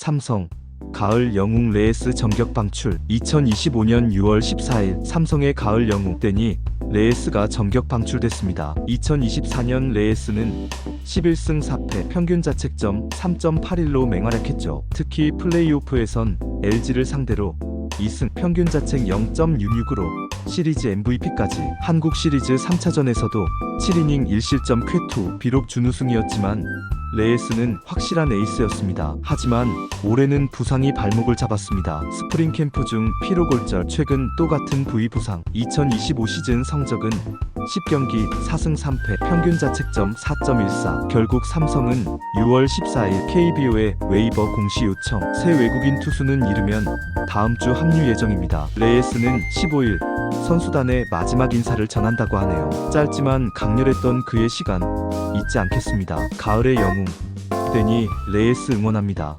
삼성 가을 영웅 레에스 정격 방출 2025년 6월 14일 삼성의 가을 영웅 떼니 레에스가 정격 방출됐습니다. 2024년 레에스는 11승 4패 평균 자책점 3.81로 맹활약했죠. 특히 플레이오프에선 LG를 상대로 2승 평균 자책 0.66으로 시리즈 MVP까지 한국 시리즈 3차전에서도 7이닝 1실점 쾌투 비록 준우승이었지만 레에스는 확실한 에이스였습니다. 하지만 올해는 부상이 발목을 잡았습니다. 스프링 캠프 중 피로 골절, 최근 또 같은 부위 부상. 2025 시즌 성적은 10경기 4승 3패, 평균 자책점 4.14. 결국 삼성은 6월 14일 KBO의 웨이버 공시 요청, 새 외국인 투수는 이르면 다음 주 합류 예정입니다. 레에스는 15일 선수단의 마지막 인사를 전한다고 하네요. 짧지만 강렬했던 그의 시간 잊지 않겠습니다. 가을의 영웅 데니 레에스 응원합니다.